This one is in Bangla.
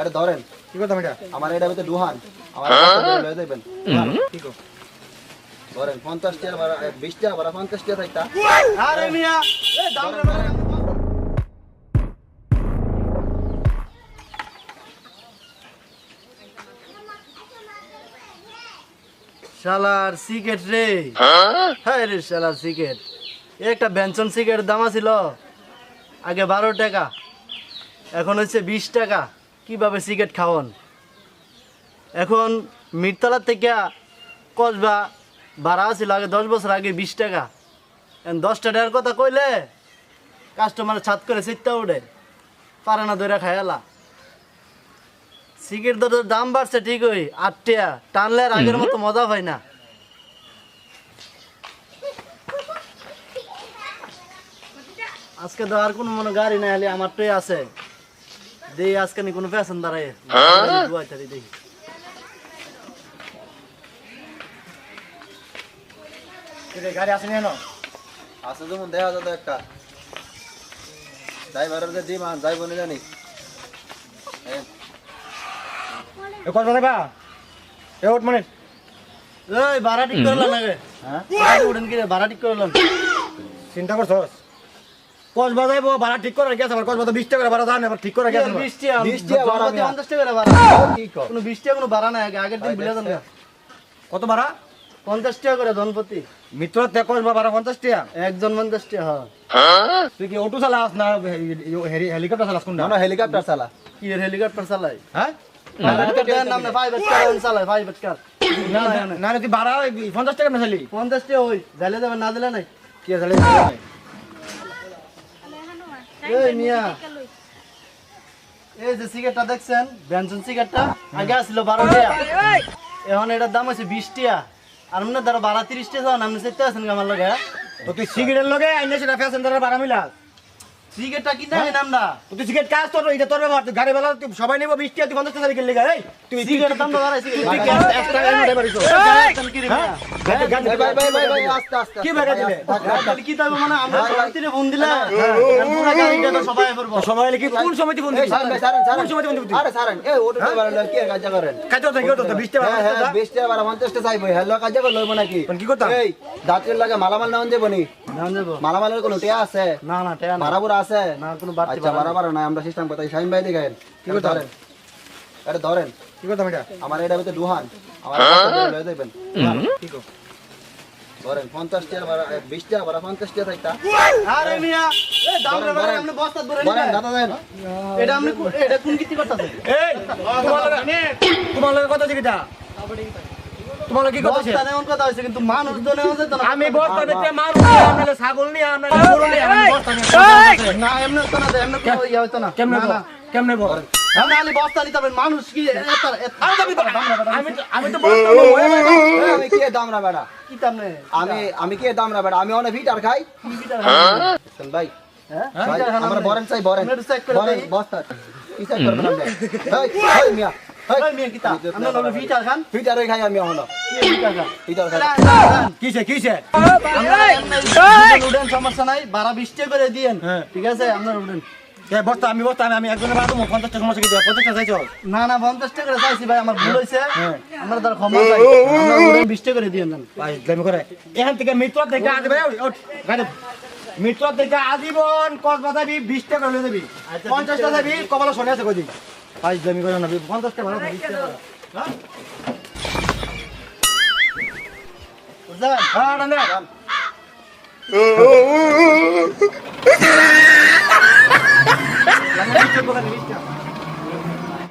এটা ধরেন কি করতাম এটা আমার এটা ভিতরে দুহান আমার হয়ে? কি কর ধরেন পঞ্চাশ টাকা বারা বিশ টাকা বারা পঞ্চাশ টাকা থাকতা আরে মিয়া এ দাম রে শালার সিগারেট রে। হ্যাঁ? রে শালার সিগারেট। একটা বেনসন সিগারেট দাম ছিল আগে বারো টাকা এখন হচ্ছে বিশ টাকা। কীভাবে সিগারেট খাওয়ান? এখন মিরতলার থেকে কসবা ভাড়া ছিল আগে দশ বছর আগে বিশ টাকা। দশটা টাকার কথা কইলে কাস্টমার ছাদ করে চিত্তা উঠে পারে না ধরে খায়ালা সিগারেট তো দাম বাড়ছে ঠিকই আট টাকা টানলে আর আগের মতো মজা হয় না। আজকে তো আর কোনো মনে গাড়ি নাই আমার ট্রে আছে। দেই আজকে নি কোনো ফ্যাশন দাঁড়ায় দুয়াইটা দিই। দেখি গাড়ি আসেনি কেন আছে যেমন দেখা যেত একটা। ড্রাইভারের যে ডিমান্ড যাইব না জানি। এই, কত দেবা এ ওট মানে এই ভাড়া ঠিক করলাম না হ্যাঁ? উঠেন কি রে ভাড়া ঠিক করলাম চিন্তা করছস? কস বাজাইব ভাড়া ঠিক করে গেছে আবার কস বিশ টাকা করে ভাড়া জানে আবার ঠিক করে গেছে। বৃষ্টি বৃষ্টি আর ভাড়া পঞ্চাশ টাকা ভাড়া কোনো বৃষ্টি কোনো ভাড়া নাই আগে আগের দিন ভুলে যান কত ভাড়া? পঞ্চাশ টাকা করে ধনপতি। মিত্র তে কস বা ভাড়া পঞ্চাশ টাকা? একজন পঞ্চাশ টাকা হ্যাঁ। তুই কি অটো চালাস না হেলি- হেলিকপ্টার চালাস কোনটা? না হেলিকপ্টার চালা। কি হেলিকপ্টার চালাই? হ্যাঁ? নাম না প্রাইভেট কার চালাই প্রাইভেট কার না না, তুই ভাড়া পঞ্চাশ টাকা না চালি পঞ্চাশ টাকা ওই জালে যাবে না দিলে নাই। কি চালি এই মিয়া। এই যে সিগারেটটা দেখছেন? বেনসন সিগারেটটা আগে আসছিল বারো টাকা। এখন এটার দাম আছে বিশ টাকা। আর মনে ধরো বারো তিরিশ টাকা আপনি চেতে আছেন আমার লগে? তো তুই সিগারেটের লগে আইনে সেটা প্যাসেঞ্জারের ভাড়া মিলাস। সিগারেটটা কিনে আনি আমরা তো তুই সিগারেট কাজ তোর এটা তোর ব্যাপার গাড়ি বেলা তুই সবাই নেব বিশ টাকা তুই পঞ্চাশ টাকা কিনলে গাড়ি তুই বাড়াইছি। মালামাল নাম দেবো মালামালের কোনো টিয়া আছে? না না টেয়া বুড়া আছে? না কোনো আচ্ছা আমরা সিস্টেম কথা শাহিন ভাই দেখেন। কি করতে ধরেন। এটা ধরেন। কি আমার এটা ভিতরে দুহান। কি কথা কি কথা বস্তা নেওয়ার কথা হইছে কিন্তু মানুষ তো নেওয়া যেত না। আমি বস্তা ছাগল গরু আমি বস্তা না এমনি তো না এমনি কোনো হইতো না। কেমনে না, বল? না। কেমনে বল? আমি বস্তা নিতে হবে মানুষ কি এত এত আমি তো আমি তো আমি তো বস্তা নেব, এই ভাই, ভাই। এই, আমি কি দাম রা বেড়া কি আমি আমি কি দাম রা বেড়া আমি অনেক ভিটার খাই ভাই হ্যাঁ আমরা বরেন চাই বরেন বরেন বস্তা কি করবেন আপনি মিয়া সমস্যা নাই বারা বিশটা করে দিয়েন হ্যাঁ। ঠিক আছে আপনার উডেন এই বস্তা আমি বস্তা আমি আমি একজনের বাদ পঞ্চাশ টাকা সমস্যা কি দেবো। পঞ্চাশ টাকা চাইছো? না না পঞ্চাশ টাকা চাইছি ভাই আমার ভুল হয়েছে। হ্যাঁ। আমরা তার ক্ষমা চাই। আমরা উডেন বিশটা করে দিয়েন দেন। ভাই দামি করে। এখান থেকে মিত্র থেকে ওঠ, গাড়ি মিত্র থেকে আজীবন কস বাজাবি বিশ টাকা লয়ে দেবি আচ্ছা, পঞ্চাশ টাকা দেবি কপালে শোনে আছে কদি ভাই দামি করে না পঞ্চাশ টাকা বিশ টাকা হ্যাঁ? হ্যাঁ Muchas gracias.